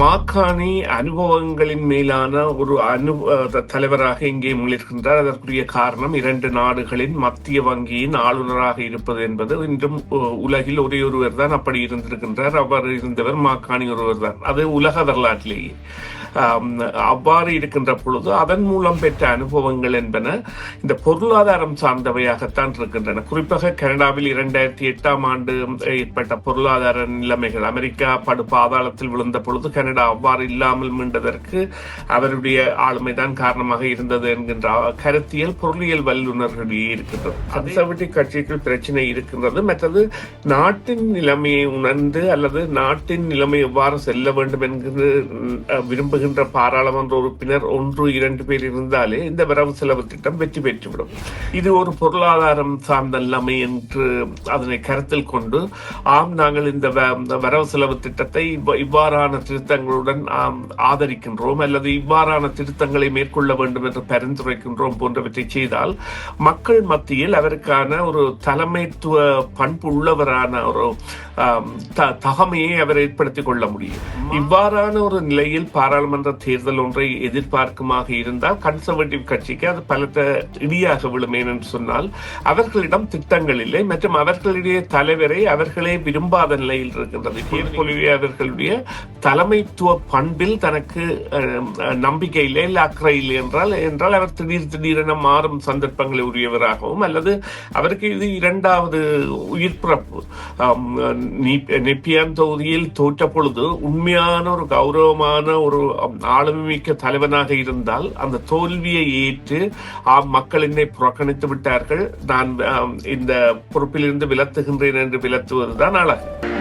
மாக்காணி அனுபவங்களின் மேலான ஒரு அனு தலைவராக இங்கே முன்னிற்கின்றார் அதற்குரிய காரணம் இரண்டு நாடுகளின் மத்திய வங்கியின் ஆளுநராக இருப்பது என்பது இன்றும் உலகில் ஒரே ஒருவர் தான் அப்படி இருந்திருக்கின்றார். அவர் இருந்தவர் மாக்காணி ஒருவர் தான். அது உலக வரலாற்றிலேயே. அவ்வாறு இருக்கின்ற பொழுது அதன் மூலம் பெற்ற அனுபவங்கள் என்பன இந்த பொருளாதாரம் சார்ந்தவையாகத்தான் இருக்கின்றன. குறிப்பாக கனடாவில் இரண்டாயிரத்தி எட்டாம் ஆண்டு ஏற்பட்ட பொருளாதார நிலைமைகள் அமெரிக்கா படு பாதாளத்தில் விழுந்த பொழுது கனடா அவ்வாறு இல்லாமல் மீண்டதற்கு அவருடைய ஆளுமைதான் காரணமாக இருந்தது என்கின்ற கருத்தியல் பொருளியல் வல்லுநர்களிடையே இருக்கின்றது கன்சர்வேட்டிவ் கட்சிக்குள் பிரச்சனை இருக்கின்றது. மற்றது நாட்டின் நிலைமையை உணர்ந்து அல்லது நாட்டின் நிலைமை எவ்வாறு செல்ல வேண்டும் என்கிற அஹ், விரும்புகின்ற பாராளுமன்ற உறுப்பினர் ஒன்று இரண்டு பேர் இருந்தாலே இந்த வரவு செலவு திட்டம் வெற்றி பெற்றுவிடும். இது ஒரு பொருளாதாரம் சார்ந்த என்று அதனை கருத்தில் கொண்டு ஆம் நாங்கள் இந்த வரவு செலவு திட்டத்தை இவ்வாறான திருத்தங்களுடன் ஆதரிக்கின்றோம் அல்லது இவ்வாறான திருத்தங்களை மேற்கொள்ள வேண்டும் என்று பரிந்துரைக்கின்றோம் போன்றவற்றை செய்தால் மக்கள் மத்தியில் அவருக்கான ஒரு தலைமைத்துவ பண்பு உள்ளவரான ஒரு த- தகமையை அவர் ஏற்படுத்திக் கொள்ள முடியும். இவ்வாறான ஒரு நிலையில் பாராளுமன்ற தேர்தல் ஒன்றை எதிர்பார்க்குமாக இருந்தால் கன்சர்வேட்டிவ் கட்சிக்கு அது பலத்த இடியாக விழும் ஏனென்று சொன்னால் அவர்களிடம் திட்டங்கள் இல்லை. மற்றும் அவர்களுடைய தலைவரை அவர்களே விரும்பாத நிலையில் இருக்கின்றது. கேர்பொலிவே அவர்களுடைய தலைமைத்துவ பண்பில் தனக்கு நம்பிக்கை இல்லை இல்லை அக்கறை இல்லை என்றால் என்றால் அவர் திடீர் திடீரென மாறும் சந்தர்ப்பங்களை உரியவராகவும் அல்லது அவருக்கு இது இரண்டாவது உயிர் பிறப்பு. ஆம், நி- நெப்பியான் தொகுதியில் தோற்ற பொழுது உண்மையான ஒரு கௌரவமான ஒரு ஆளுமை மிக்க தலைவனாக இருந்தால் அந்த தோல்வியை ஏற்று ஆம், மக்கள் என்னை புறக்கணித்து விட்டார்கள். நான் இந்த பொறுப்பிலிருந்து விலத்துகின்றேன் என்று விலத்துவதுதான் அழகு.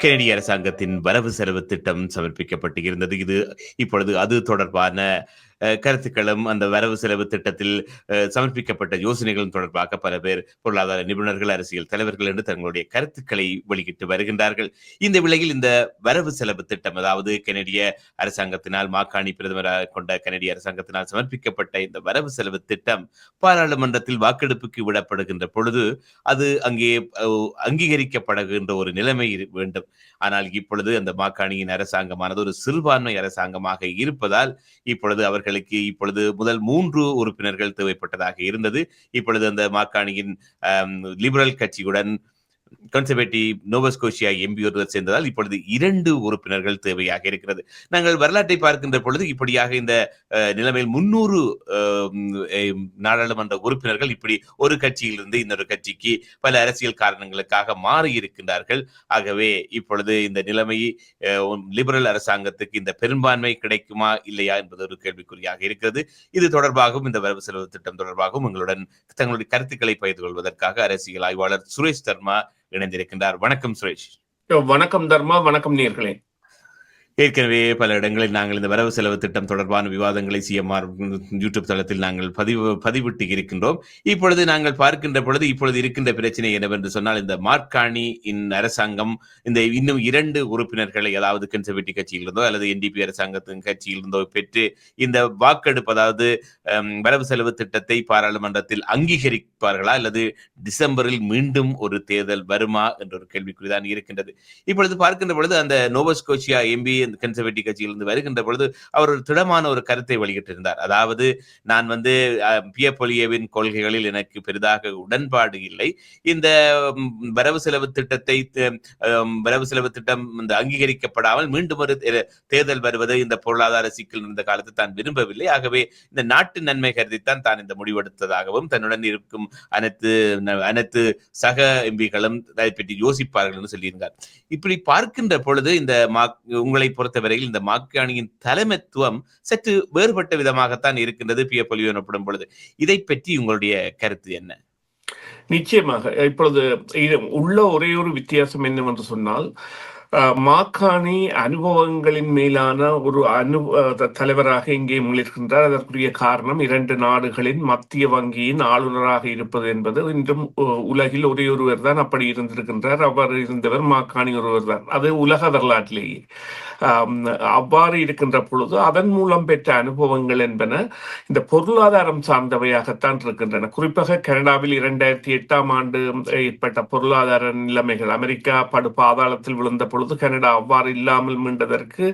கெனடிய அரசாங்கத்தின் வரவு செலவு திட்டம் சமர்ப்பிக்கப்பட்டு இருந்தது இது இப்பொழுது அது தொடர்பான கருத்துக்களும் அந்த வரவு செலவு திட்டத்தில் சமர்ப்பிக்கப்பட்ட யோசனைகளும் தொடர்பாக பல பேர் பொருளாதார நிபுணர்கள் அரசியல் தலைவர்கள் என்று தங்களுடைய கருத்துக்களை வெளியிட்டு வருகின்றார்கள். இந்த விலையில் இந்த வரவு செலவு திட்டம் அதாவது கெனடிய அரசாங்கத்தினால் மாக்காணி பிரதமராக கொண்ட கனடிய அரசாங்கத்தினால் சமர்ப்பிக்கப்பட்ட இந்த வரவு செலவு திட்டம் பாராளுமன்றத்தில் வாக்கெடுப்புக்கு விடப்படுகின்ற பொழுது அது அங்கே அங்கீகரிக்கப்படுகின்ற ஒரு நிலைமை வேண்டும். ஆனால் இப்பொழுது அந்த மாக்காணியின் அரசாங்கமானது ஒரு சிறுபான்மை அரசாங்கமாக இருப்பதால் இப்பொழுது அவர்கள் அவர்களுக்கு இப்பொழுது முதல் மூன்று உறுப்பினர்கள் தேவைப்பட்டதாக இருந்தது. இப்பொழுது அந்த மாக்காணியின் லிபரல் கட்சியுடன் கன்சர்வேட்டிவ் நோவஸ்கோஷியா எம்பி ஒருவர் சேர்ந்ததால் இப்பொழுது இரண்டு உறுப்பினர்கள் தேவையாக இருக்கிறது. நாங்கள் வரலாற்றை பார்க்கின்ற பொழுது இப்படியாக இந்த நிலைமையில் முன்னூறு நாடாளுமன்ற உறுப்பினர்கள் இப்படி ஒரு கட்சியிலிருந்து இன்னொரு கட்சிக்கு பல அரசியல் காரணங்களுக்காக மாறி இருக்கின்றார்கள் ஆகவே இப்பொழுது இந்த நிலைமை லிபரல் அரசாங்கத்துக்கு இந்த பெரும்பான்மை கிடைக்குமா இல்லையா என்பது ஒரு கேள்விக்குறியாக இருக்கிறது. இது தொடர்பாகவும் இந்த வரவு செலவு திட்டம் தொடர்பாகவும் உங்களுடன் தங்களுடைய கருத்துக்களை பகிர்ந்து கொள்வதற்காக அரசியல் ஆய்வாளர் சுரேஷ் சர்மா இணைந்திருக்கின்றார். வணக்கம் சுரேஷ். வணக்கம் தர்மா வணக்கம் நேர்களே. ஏற்கனவே பல இடங்களில் நாங்கள் இந்த வரவு செலவு திட்டம் தொடர்பான விவாதங்களை சிஎம்ஆர் யூடியூப் தளத்தில் நாங்கள் பதிவு பதிவிட்டு இருக்கின்றோம். இப்பொழுது நாங்கள் பார்க்கின்ற பொழுது இப்பொழுது இருக்கின்ற பிரச்சனை என்னவென்று சொன்னால் இந்த மார்க்காணி இன் அரசாங்கம் இந்த இன்னும் இரண்டு உறுப்பினர்களை அதாவது கன்சர்வேட்டிவ் கட்சியிலிருந்தோ அல்லது என்டிபி அரசாங்கத்தின் கட்சியிலிருந்தோ பெற்று இந்த வாக்கெடுப்பு அதாவது வரவு செலவு திட்டத்தை பாராளுமன்றத்தில் அங்கீகரிப்பார்களா? அல்லது டிசம்பரில் மீண்டும் ஒரு தேர்தல் வருமா? என்ற ஒரு கேள்விக்குறிதான் இருக்கின்றது. இப்பொழுது பார்க்கின்ற பொழுது அந்த நோவஸ்கோச்சியா எம்பி இந்த கன்சர்வேட்டிவ் கட்சியிலிருந்து வருகின்ற பொழுது அவர் ஒரு திடமான ஒரு கருத்தை வெளியிட்டிருந்தார். அதாவது நான் வந்து அஹ், பிய பொலியவின் கொள்கைகளில் எனக்கு பெரிதாக உடன்பாடு இல்லை. இந்த வரவு செலவு திட்டத்தை வரவு செலவு திட்டம் இந்த அங்கீகரிக்கப்படாமல் மீண்டும் ஒரு தேர்தல் வருவது இந்த பொருளாதார சிக்கல் இருந்த காலத்தை தான் விரும்பவில்லை. ஆகவே இந்த நாட்டு நன்மை கருதித்தான் தான் இந்த முடிவெடுத்ததாகவும் தன்னுடன் இருக்கும் அனைத்து அனைத்து சக எம்பிகளும் அதை பற்றி யோசிப்பார்கள் என்று சொல்லியிருந்தார். இப்படி பார்க்கின்ற பொழுது இந்த உங்களை பொறுத்தவரையில் இந்த மாக்காணியின் தலைமைத்துவம் சற்று வேறுபட்ட விதமாகத்தான் இருக்கின்றது பிய பொலியோ எனப்படும் பொழுது. இதை பற்றி உங்களுடைய கருத்து என்ன? நிச்சயமாக. இப்பொழுது உள்ள ஒரே ஒரு வித்தியாசம் என்னவென்று சொன்னால் மாக்காணி அனுபவங்களின் மேலான ஒரு அனு தலைவராக இங்கே முயல்கின்றார் அதற்குரிய காரணம் இரண்டு நாடுகளின் மத்திய வங்கியின் ஆளுநராக இருப்பது என்பது. இன்றும் உலகில் ஒரே ஒருவர் தான் அப்படி இருந்திருக்கின்றார். அவர் இருந்தவர் மாக்காணி ஒருவர் தான். அது உலக வரலாற்றிலேயே. அவ்வாறு இருக்கின்ற பொழுது அதன் மூலம் பெற்ற அனுபவங்கள் என்பன இந்த பொருளாதாரம் சார்ந்தவையாகத்தான் இருக்கின்றன. குறிப்பாக கனடாவில் இரண்டாயிரத்தி எட்டாம் ஆண்டு ஏற்பட்ட பொருளாதார நிலைமைகள். அமெரிக்கா படு பாதாளத்தில் விழுந்த பொழுது கனடா அவ்வாறு இல்லாமல் மீண்டதற்கு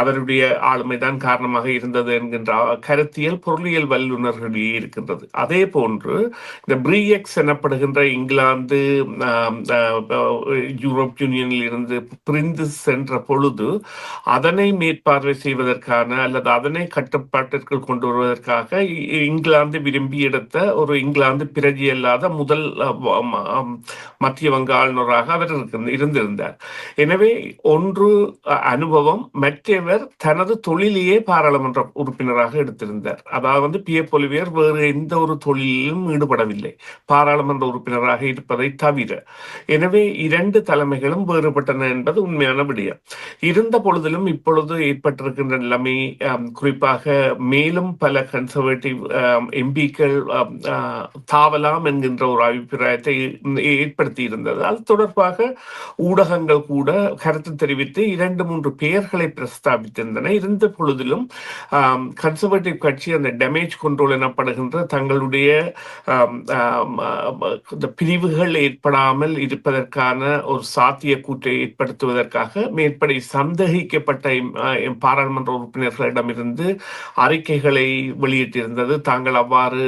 அவருடைய ஆளுமைதான் காரணமாக இருந்தது என்கின்ற கருத்தியல் பொருளியல் வல்லுநர்களிடையே இருக்கின்றது. அதே போன்று இந்த பிரிஎக்ஸ் எனப்படுகின்ற இங்கிலாந்து யூரோப் யூனியனில் இருந்து பிரிந்து சென்ற பொழுது அதனை மேற்பார்வை செய்வதற்கான அல்லது அதனை கட்டுப்பாட்டிற்குள் கொண்டு வருவதற்காக இங்கிலாந்து விரும்பி எடுத்த ஒரு இங்கிலாந்து பிரஜை அல்லாத முதல் மத்திய வங்க ஆளுநராக அவர் இருந்திருந்தார். எனவே ஒன்று அனுபவம் மற்றவர் தனது தொழிலையே பாராளுமன்ற உறுப்பினராக எடுத்திருந்தார். அதாவது வந்து பி. எஃப் ஒலிவியர் வேறு எந்த ஒரு தொழிலிலும் ஈடுபடவில்லை. பாராளுமன்ற உறுப்பினராக இருப்பதை தவிர. எனவே இரண்டு தலைமைகளும் வேறுபட்டன என்பது உண்மையான விடயம். இருந்த பொழுது பொழுதிலும் இப்பொழுது ஏற்பட்டிருக்கின்ற நிலைமை குறிப்பாக மேலும் பல கன்சர்வேட்டிவ் எம்பிக்கள் தாவலாம் என்கின்ற ஒரு அபிப்பிராயத்தை ஏற்படுத்தி இருந்தது அது தொடர்பாக ஊடகங்கள் கூட கருத்து தெரிவித்து இரண்டு மூன்று பெயர்களை பிரஸ்தாபித்திருந்தன. இருந்த பொழுதிலும் கன்சர்வேட்டிவ் கட்சி அந்த டேமேஜ் கண்ட்ரோல் எனப்படுகின்ற தங்களுடைய இந்த பிரிவுகள் ஏற்படாமல் இருப்பதற்கான ஒரு சாத்திய கூற்றை ஏற்படுத்துவதற்காக மேற்படி சந்தேகி நியமிக்கப்பட்ட பாராளுமன்ற உறுப்பினர்களிடமிருந்து அறிக்கைகளை வெளியிட்டிருந்தது. தாங்கள் அவ்வாறு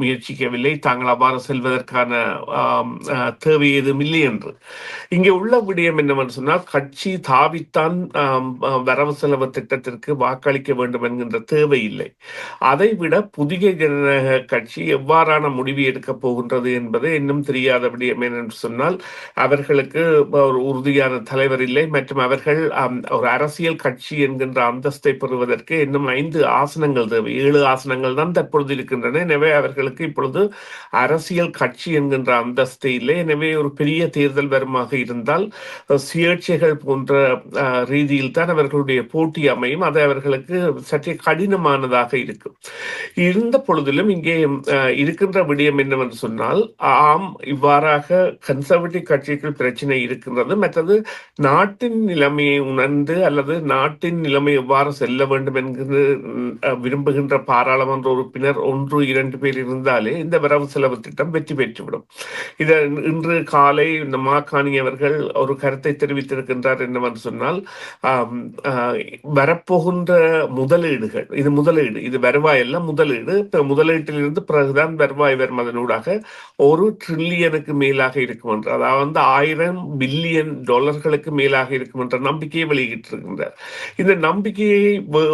முயற்சிக்கவில்லை. தாங்கள் அவ்வாறு செல்வதற்கான தேவை ஏதும் இல்லை என்று. இங்கே உள்ள விடயம் என்னவென்று சொன்னால் கட்சி தாவித்தான் வரவு செலவு திட்டத்திற்கு வாக்களிக்க வேண்டும் என்கின்ற தேவை இல்லை. அதைவிட புதிய ஜனநாயக கட்சி எவ்வாறான முடிவு எடுக்கப் போகின்றது என்பது இன்னும் தெரியாத விடயம் என்னென்று சொன்னால் அவர்களுக்கு ஒரு உறுதியான தலைவர் இல்லை. மற்றும் அவர்கள் ஒரு அரசியல் கட்சி என்கின்ற அந்தஸ்தை பெறுவதற்கு இன்னும் ஐந்து ஆசனங்கள் தேவை. ஏழு ஆசனங்கள் தான் தற்பொழுது இருக்கின்றன. எனவே அவர்களுக்கு இப்பொழுது அரசியல் கட்சி என்கின்ற அந்தஸ்து இல்லை. எனவே ஒரு பெரிய தேர்தல் வருமாக இருந்தால் சுயேட்சைகள் போன்ற ரீதியில் தான் அவர்களுடைய போட்டி அமையும். அது அவர்களுக்கு சற்றே கடினமானதாக இருக்கும். இருந்த பொழுதிலும் இங்கே அஹ், இருக்கின்ற விடயம் என்னவென்று சொன்னால் ஆம் இவ்வாறாக கன்சர்வேட்டிவ் கட்சிகள் பிரச்சனை இருக்கின்றது. மற்றது நாட்டின் நிலைமையை உணர்ந்து அல்லது நாட்டின் நிலைமை எவ்வாறு செல்ல வேண்டும் என்கிற அஹ், விரும்புகின்ற பாராளுமன்ற உறுப்பினர் ஒன்று இரண்டு பேர் இருந்தாலே இந்த வரவு செலவு திட்டம் வெற்றி பெற்றுவிடும். இதை இன்று காலை இந்த மாகாணி அவர்கள் ஒரு கருத்தை தெரிவித்திருக்கின்றார் என்னவென்று சொன்னால் ஆஹ், வரப்போகின்ற முதலீடுகள் இது முதலீடு இது வருவாய் அல்ல முதலீடு முதலீட்டிலிருந்து பிறகுதான் வருவாய் வரும் அதனூடாக ஒரு ட்ரில்லியனுக்கு மேலாக இருக்கும் என்று அதாவது ஆயிரம் பில்லியன் டாலர்களுக்கு மேலாக இருக்கும் என்ற நம்பிக்கையை வெளியிட்டிருக்கின்றார் இந்த நம்பிக்கையை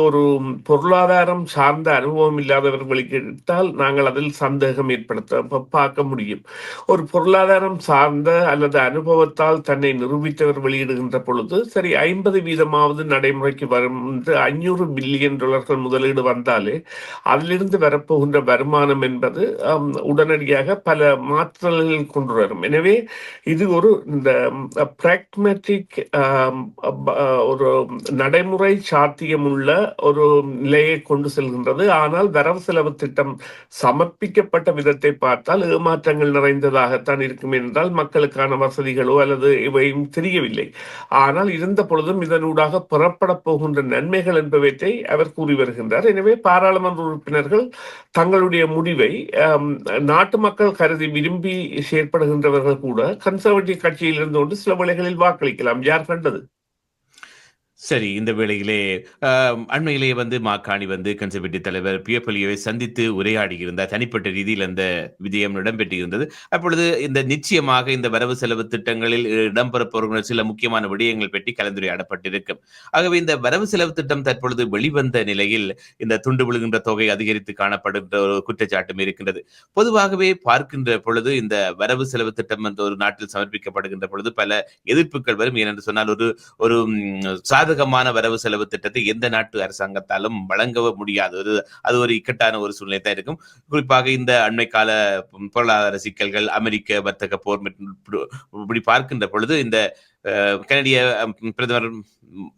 ஒரு பொருளாதாரம் சார்ந்த அனுபவம் இல்லாதவர்கள் வெளியிட்டால் நாங்கள் அதில் சந்தேகம் ஏற்படுத்த பார்க்க முடியும். ஒரு பொருளாதாரம் சார்ந்த அல்லது அனுபவத்தால் தன்னை நிரூபித்தவர் வெளியிடுகின்ற பொழுது சரி ஐம்பது வீதமாவது நடைமுறைக்கு வரும் என்று ஐநூறு பில்லியன் டாலர்கள் முதலீடு வந்தாலே அதிலிருந்து வரப்போகின்ற வருமானம் என்பது உடனடியாக பல மாற்றல்கள் கொண்டு வரும். எனவே இது ஒரு இந்த பிராக்மெட்டிக் ஒரு நடைமுறை சாத்தியமுள்ள ஒரு நிலையை கொண்டு செல்கின்றது. ஆனால் வரவு செலவு திட்டம் சமர்ப்பிக்கப்பட்ட விதத்தை பார்த்தால் ஏமாற்றங்கள் நிறைந்ததாகத்தான் இருக்கும் என்றால் மக்களுக்கான வசதிகளோ அல்லது இவையும் தெரியவில்லை. ஆனால் இருந்த பொழுதும் இதனூடாக புறப்பட போகின்ற நன்மைகள் என்பவற்றை அவர் கூறி வருகின்றார். எனவே பாராளுமன்ற உறுப்பினர்கள் தங்களுடைய முடிவை நாட்டு மக்கள் கருதி விரும்பி செயற்படுகின்றவர்கள் கூட கன்சர்வேட்டிவ் கட்சியில் இருந்து கொண்டு சில வேளைகளில் வாக்களிக்கலாம். யார் கண்டது? சரி இந்த வேளையிலே அண்மையிலேயே அண்மையிலே வந்து மாக்காணி வந்து கன்சர்வேட்டிவ் தலைவர் பியப்பலியை சந்தித்து உரையாடி இருந்தார் தனிப்பட்ட ரீதியில் அந்த விஜயம் இடம்பெற்றிருந்தது. அப்பொழுது இந்த நிச்சயமாக இந்த வரவு செலவு திட்டங்களில் இடம்பெறப்போகிற சில முக்கியமான விடயங்கள் பற்றி கலந்துரையாடப்பட்டிருக்கும். ஆகவே இந்த வரவு செலவு திட்டம் தற்பொழுது வெளிவந்த நிலையில் இந்த துண்டு விழுகின்ற தொகை அதிகரித்து காணப்படுகின்ற ஒரு குற்றச்சாட்டும் இருக்கின்றது. பொதுவாகவே பார்க்கின்ற பொழுது இந்த வரவு செலவு திட்டம் என்ற ஒரு நாட்டில் சமர்ப்பிக்கப்படுகின்ற பொழுது பல எதிர்ப்புகள் வரும். ஏனென்று சொன்னால் ஒரு ஒரு ம், சாதகமான வரவு செலவு திட்டத்தை எந்த நாட்டு அரசாங்கத்தாலும் வழங்க முடியாது. ஒரு அது ஒரு இக்கட்டான ஒரு சூழ்நிலை தான் இருக்கும். குறிப்பாக இந்த அண்மை கால பொருளாதார சிக்கல்கள் அமெரிக்க வர்த்தக போர் இப்படி- பார்க்கின்ற பொழுது இந்த கனடிய பிரதமர்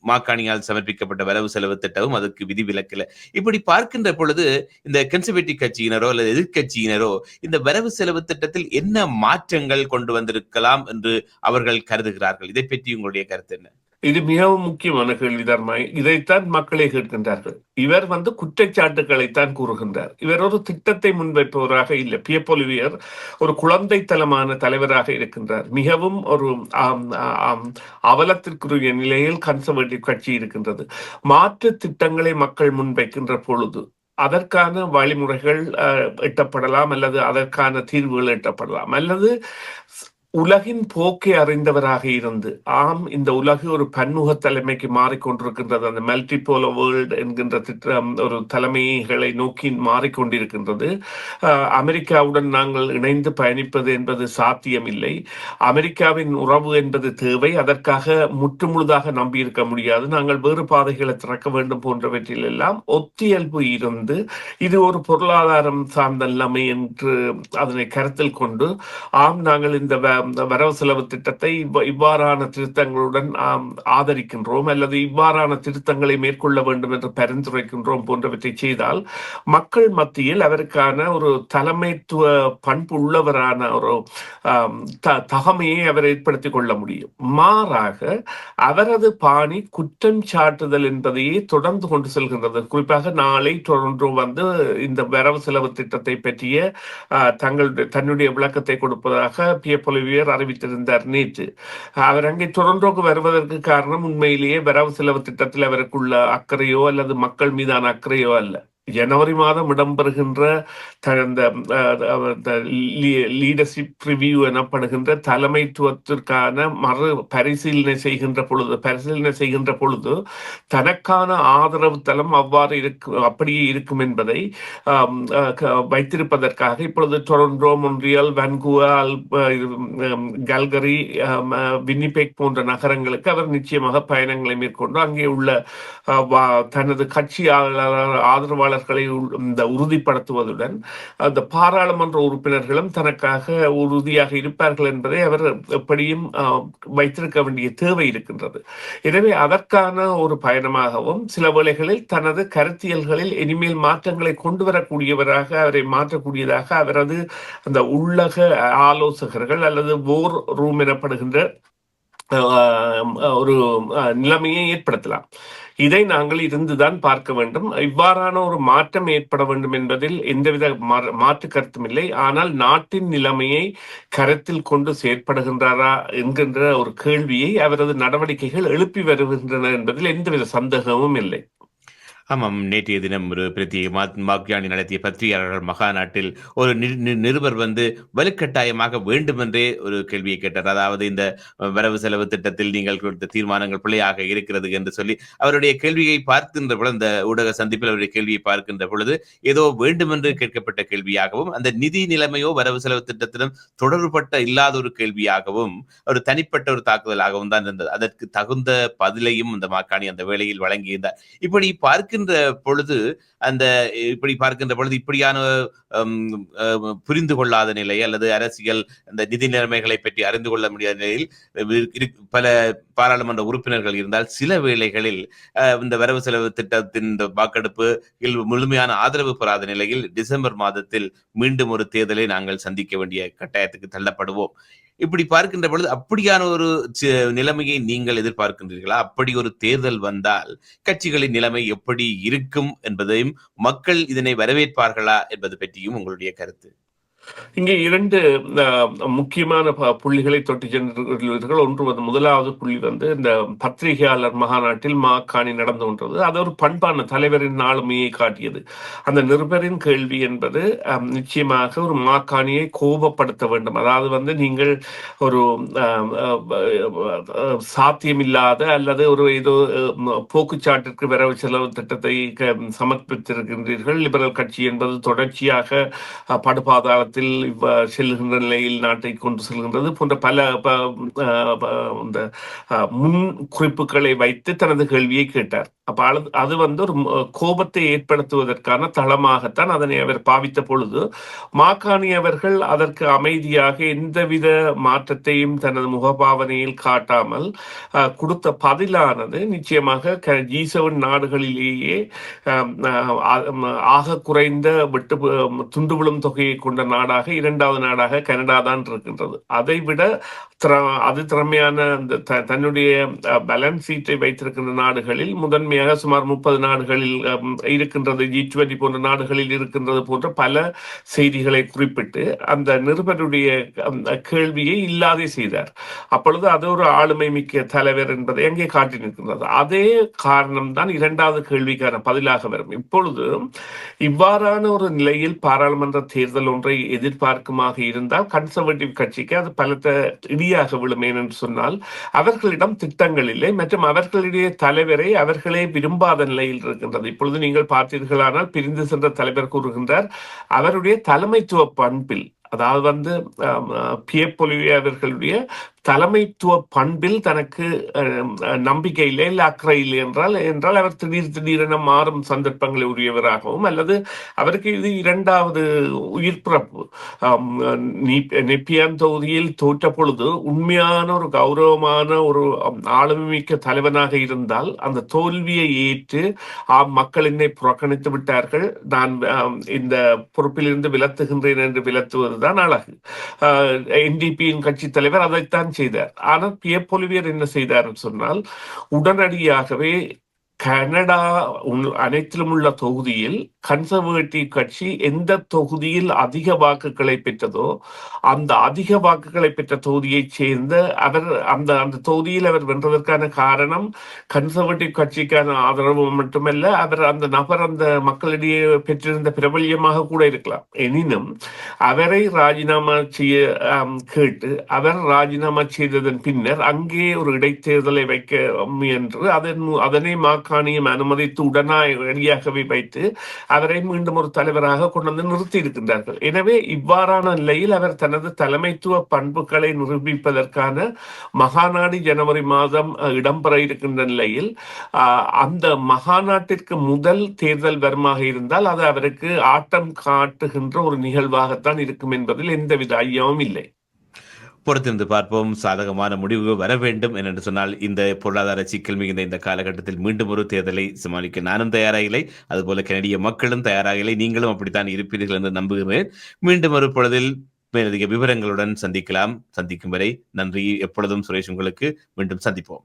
மாக்காணியால் சமர்ப்பிக்கப்பட்ட வரவு செலவு திட்டமும் அதுக்கு விதிவிலக்கில்லை. இப்படி பார்க்கின்ற பொழுது இந்த கன்சர்வேட்டிவ் கட்சியினரோ அல்லது எதிர்க்கட்சியினரோ இந்த வரவு செலவு திட்டத்தில் என்ன மாற்றங்கள் கொண்டு வந்திருக்கலாம் என்று அவர்கள் கருதுகிறார்கள்? இதை பற்றி உங்களுடைய கருத்து என்ன? இது மிகவும் முக்கியமான கேள்விதான் இதைத்தான் மக்களே கேட்கின்றார்கள். இவர் வந்து குற்றச்சாட்டுகளைத்தான் கூறுகின்றார். இவர் ஒரு திட்டத்தை முன்வைப்பவராக இல்லை. பியப்பொலிவியர் ஒரு குழந்தைத்தனமான தலைவராக இருக்கின்றார். மிகவும் ஒரு அவலத்திற்குரிய நிலையில் கன்சர்வேட்டிவ் கட்சி இருக்கின்றது. மாற்று திட்டங்களை மக்கள் முன்வைக்கின்ற பொழுது அதற்கான வழிமுறைகள் அஹ், எட்டப்படலாம் அல்லது அதற்கான தீர்வுகள் எட்டப்படலாம். அல்லது உலகின் போக்கை அறிந்தவராக இருந்து ஆம் இந்த உலகு ஒரு பன்முக தலைமைக்கு மாறிக்கொண்டிருக்கின்றது அந்த மல்டிபோல வேர்ல்டு என்கின்ற திட்டம் ஒரு தலைமைகளை நோக்கி மாறிக்கொண்டிருக்கின்றது அமெரிக்காவுடன் நாங்கள் இணைந்து பயணிப்பது என்பது சாத்தியமில்லை. அமெரிக்காவின் உறவு என்பது தேவை. அதற்காக முற்றுமுழுதாக நம்பியிருக்க முடியாது. நாங்கள் வேறு பாதைகளை திறக்க வேண்டும் போன்றவற்றில் எல்லாம் ஒத்தியல்பு இருந்து இது ஒரு பொருளாதாரம் சார்ந்த நிலைமை என்று அதனை கருத்தில் கொண்டு ஆம் நாங்கள் இந்த வரவு செலவு திட்டத்தை இவ்வாறான திருத்தங்களுடன் ஆதரிக்கின்றோம் அல்லது இவ்வாறான திருத்தங்களை மேற்கொள்ள வேண்டும் என்று பரிந்துரைக்கின்றோம் போன்றவற்றை செய்தால் மக்கள் மத்தியில் அவருக்கான ஒரு தலைமைத்துவ பண்பு உள்ளவரான ஒரு தகமையை அவர் ஏற்படுத்திக் கொள்ள முடியும். மாறாக அவரது பாணி குற்றம் சாட்டுதல் என்பதையே தொடர்ந்து கொண்டு செல்கின்றது. குறிப்பாக நாளை டொரண்டோ வந்து இந்த வரவு செலவு திட்டத்தை பற்றிய தங்களுடைய தன்னுடைய விளக்கத்தை கொடுப்பதாக பிய சேவியர் அறிவித்திருந்தார் நேற்று. அவர் அங்கே டொரண்டோக்கு வருவதற்கு காரணம் உண்மையிலேயே வரவு செலவு திட்டத்தில் அவருக்குள்ள அக்கறையோ அல்லது மக்கள் மீதான அக்கறையோ அல்ல. ஜனவரி மாதம் இடம்பெறுகின்ற இந்த லீடர்ஷிப் ரிவ்யூ எனப்படுகின்ற தலைமைத்துவத்திற்கான மறு பரிசீலனை செய்கின்ற பொழுது பரிசீலனை செய்கின்ற பொழுது தனக்கான ஆதரவு தளம் அவ்வாறு இருக்கும் அப்படியே இருக்கும் என்பதை அஹ், வைத்திருப்பதற்காக இப்பொழுது Toronto Montreal Vancouver Calgary Winnipeg அஹ், போன்ற நகரங்களுக்கு அவர் நிச்சயமாக பயணங்களை மேற்கொண்டு அங்கே உள்ள தனது கட்சி ஆதரவாளர்- உறுப்பினர்களை இந்த உறுதிப்படுத்துவதுடன் அந்த பாராளுமன்ற உறுப்பினர்களும் தனக்காக உறுதியாக இருப்பார்கள் என்பதை அவர் எப்படியும் வைத்திருக்க வேண்டிய தேவை இருக்கின்றது. எனவே அதற்கான ஒரு பயணமாகவும் சில வேளைகளில் தனது கருத்தியல்களில் இனிமேல் மாற்றங்களை கொண்டு வரக்கூடியவராக அவரை மாற்றக்கூடியதாக அவரது அந்த உள்ளக ஆலோசகர்கள் அல்லது போர் ரூம் எனப்படுகின்ற ஒரு நிலைமையை ஏற்படுத்தலாம். இதை நாங்கள் இருந்துதான் பார்க்க வேண்டும். இவ்வாறான ஒரு மாற்றம் ஏற்பட வேண்டும் என்பதில் எந்தவித மாற்று கருத்தும் இல்லை. ஆனால் நாட்டின் நிலைமையை கருத்தில் கொண்டு செயற்படுகின்றாரா என்கின்ற ஒரு கேள்வியை அவரது நடவடிக்கைகள் எழுப்பி வருகின்றன என்பதில் எந்தவித சந்தேகமும் இல்லை. ஆமாம் நேற்றைய தினம் ஒரு பிரத்யேக மாக்யானி நடத்திய பத்திரிகையாளர்கள் மகாநாட்டில் ஒரு நி- நி- நிருபர் வந்து வலுக்கட்டாயமாக வேண்டுமென்றே ஒரு கேள்வியை கேட்டார். அதாவது இந்த வரவு செலவு திட்டத்தில் நீங்கள் கொடுத்த தீர்மானங்கள் பிள்ளையாக இருக்கிறது என்று சொல்லி அவருடைய கேள்வியை பார்க்கின்ற பொழுது அந்த ஊடக சந்திப்பில் அவருடைய கேள்வியை பார்க்கின்ற பொழுது ஏதோ வேண்டுமென்று கேட்கப்பட்ட கேள்வியாகவும் அந்த நிதி நிலைமையோ வரவு செலவு திட்டத்திலும் தொடர்புபட்ட இல்லாத ஒரு கேள்வியாகவும் ஒரு தனிப்பட்ட ஒரு தாக்குதலாகவும் தான் இருந்தது. அதற்கு தகுந்த பதிலையும் அந்த மாக்காணி அந்த வேளையில் வழங்கியிருந்தார். இப்படி பார்க்கின்ற பொழுது அந்த இப்படி பார்க்கின்ற பொழுது இப்படியான புரிந்து கொள்ளாத நிலை அல்லது அரசியல் அந்த நிதி நிலைமைகளை பற்றி அறிந்து கொள்ள முடியாத நிலையில் பல பாராளுமன்ற உறுப்பினர்கள் இருந்தால் சில வேளைகளில் இந்த வரவு செலவு திட்டத்தின் இந்த வாக்கெடுப்பு முழுமையான ஆதரவு பெறாத நிலையில் டிசம்பர் மாதத்தில் மீண்டும் ஒரு தேர்தலை நாங்கள் சந்திக்க வேண்டிய கட்டாயத்துக்கு தள்ளப்படுவோம். இப்படி பார்க்கின்ற பொழுது அப்படியான ஒரு நிலைமையை நீங்கள் எதிர்பார்க்கின்றீர்களா? அப்படி ஒரு தேர்தல் வந்தால் கட்சிகளின் நிலைமை எப்படி இருக்கும் என்பதையும் மக்கள் இதனை வரவேற்பார்களா என்பது பற்றியும் உங்களுடைய கருத்து. இங்கே இரண்டு முக்கியமான புள்ளிகளை தொட்டு சென்றுள்ளீர்கள் ஒன்று வந்து முதலாவது புள்ளி வந்து இந்த பத்திரிகையாளர் மகாநாட்டில் மாக்காணி நடந்து கொண்டது. அது ஒரு பண்பான தலைவரின் ஆளுமையை காட்டியது. அந்த நிருபரின் கேள்வி என்பது நிச்சயமாக ஒரு மாக்காணியை கோபப்படுத்த வேண்டும். அதாவது வந்து நீங்கள் ஒரு அஹ், சாத்தியமில்லாத அல்லது ஒரு ஏதோ போக்குச்சாட்டிற்கு வரவு செலவு திட்டத்தை சமர்ப்பித்திருக்கின்றீர்கள். லிபரல் கட்சி என்பது தொடர்ச்சியாக அஹ், படுபாதாளத்தில் இவ்வ- செல்கின்ற நிலையில் நாட்டை கொண்டு செல்கின்றது போன்ற பல இந்த முன் குறிப்புகளை வைத்து தனது கேள்வியை கேட்டார். அப்ப அது- வந்து ஒரு கோபத்தை ஏற்படுத்துவதற்கான தளமாகத்தான் அதனை அவர் பாவித்த பொழுது மாக்காணி அவர்கள் அதற்கு அமைதியாக எந்தவித மாற்றத்தையும் தனது முகபாவனையில் காட்டாமல் கொடுத்த பதிலானது நிச்சயமாக ஜி செவன் நாடுகளிலேயே ஆக குறைந்த வெட்டு துண்டு விழும் தொகையை கொண்ட நாடாக இரண்டாவது நாடாக கனடா தான் இருக்கின்றது. அதை விட அது திறமையான அந்த தன்னுடைய பேலன்ஸ் சீட்டை வைத்திருக்கின்ற நாடுகளில் முதன்மையாக சுமார் முப்பது நாடுகளில் இருக்கின்றது. ஜி டுவெண்டி போன்ற நாடுகளில் இருக்கின்றது போன்ற பல செய்திகளை குறிப்பிட்டு அந்த நிருபருடைய கேள்வியை இல்லாதே செய்தார். அப்பொழுது அது ஒரு ஆளுமை மிக்க தலைவர் என்பதை அங்கே காட்டி நிற்கின்றது. அதே காரணம் தான் இரண்டாவது கேள்விக்கான பதிலாக வரும். இப்பொழுது இவ்வாறான ஒரு நிலையில் பாராளுமன்ற தேர்தல் ஒன்றை எதிர்பார்க்குமாக இருந்தால் கன்சர்வேட்டிவ் கட்சிக்கு அது பலத்த இடியாக விழும் ஏனென்று சொன்னால் அவர்களிடம் திட்டங்கள் இல்லை. மற்றும் அவர்களுடைய தலைவரை அவர்களே விரும்பாத நிலையில் இருக்கின்றது. இப்பொழுது நீங்கள் பார்த்தீர்களானால் பிரிந்து சென்ற தலைவர் கூறுகின்றார் அவருடைய தலைமைத்துவ பண்பில் அதாவது வந்து பியப் அவர்களுடைய தலைமைத்துவ பண்பில் தனக்கு நம்பிக்கை இல்லை இல்லை அக்கறை இல்லை என்றால் என்றால் அவர் திடீர் திடீரென மாறும் சந்தர்ப்பங்களை உரியவராகவும் அல்லது அவருக்கு இது இரண்டாவது உயிர் பிறப்பு. நெப்பியான் தொகுதியில் தோற்ற பொழுது உண்மையான ஒரு கௌரவமான ஒரு ஆம், ஆளுமைமிக்க தலைவனாக இருந்தால் அந்த தோல்வியை ஏற்று ஆம் மக்கள் என்னை புறக்கணித்து விட்டார்கள். நான் இந்த பொறுப்பிலிருந்து விலத்துகின்றேன் என்று விலத்துவதுதான் அழகு. என்டிபியின் கட்சி தலைவர் அதைத்தான் செய்தார். ஆனால் பியப்பொலிவியர் என்ன செய்தார் சொன்னால் உடனடியாகவே கனடா அனைத்திலும் உள்ள தொகுதியில் கன்சர்வேட்டிவ் கட்சி எந்த தொகுதியில் அதிக வாக்குகளை பெற்றதோ அந்த அதிக வாக்குகளை பெற்ற தொகுதியைச் சேர்ந்த அவர் அந்த அந்த தொகுதியில் அவர் வென்றதற்கான காரணம் கன்சர்வேட்டிவ் கட்சிக்கான ஆதரவு மட்டுமல்ல அவர் அந்த நபர் அந்த மக்களிடையே பெற்றிருந்த பிரபல்யமாக கூட இருக்கலாம். எனினும் அவரை ராஜினாமா செய்ய கேட்டு அவர் ராஜினாமா செய்ததன் பின்னர் அங்கே ஒரு இடைத்தேர்தலை வைக்க முயன்று அதன் அதனை மாக்க மாக்காணியம் அனுமதித்து உடனடியாகவே வைத்து அவரை மீண்டும் ஒரு தலைவராக கொண்டு வந்து நிறுத்தி இருக்கின்றார்கள். எனவே இவ்வாறான நிலையில் அவர் தனது தலைமைத்துவ பண்புகளை நிரூபிப்பதற்கான மகாநாடு ஜனவரி மாதம் அஹ், இடம்பெற இருக்கின்ற நிலையில் ஆஹ், அந்த மகாநாட்டிற்கு முதல் தேர்தல் வருமாக இருந்தால் அது அவருக்கு ஆட்டம் காட்டுகின்ற ஒரு நிகழ்வாகத்தான் இருக்கும் என்பதில் எந்தவித ஐயமும் இல்லை. பொறுத்திருந்து பார்ப்போம். சாதகமான முடிவு வர வேண்டும் என்று சொன்னால் இந்த பொருளாதார சிக்கல் மிகுந்த இந்த காலகட்டத்தில் மீண்டும் ஒரு தேர்தலை சமாளிக்க நானும் தயாராக இல்லை அதுபோல கனடிய மக்களும் தயாராக இல்லை நீங்களும் அப்படித்தான் இருப்பீர்கள் என்று நம்புகிறேன். மீண்டும் ஒரு பொழுதில் மேலதிக விவரங்களுடன் சந்திக்கலாம். சந்திக்கும் வரை நன்றி. எப்பொழுதும் சுரேஷ் உங்களுக்கு மீண்டும் சந்திப்போம்.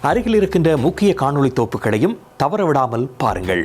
அருகில் இருக்கின்ற முக்கிய காணொளி தோப்புகளையும் தவறவிடாமல் பாருங்கள்.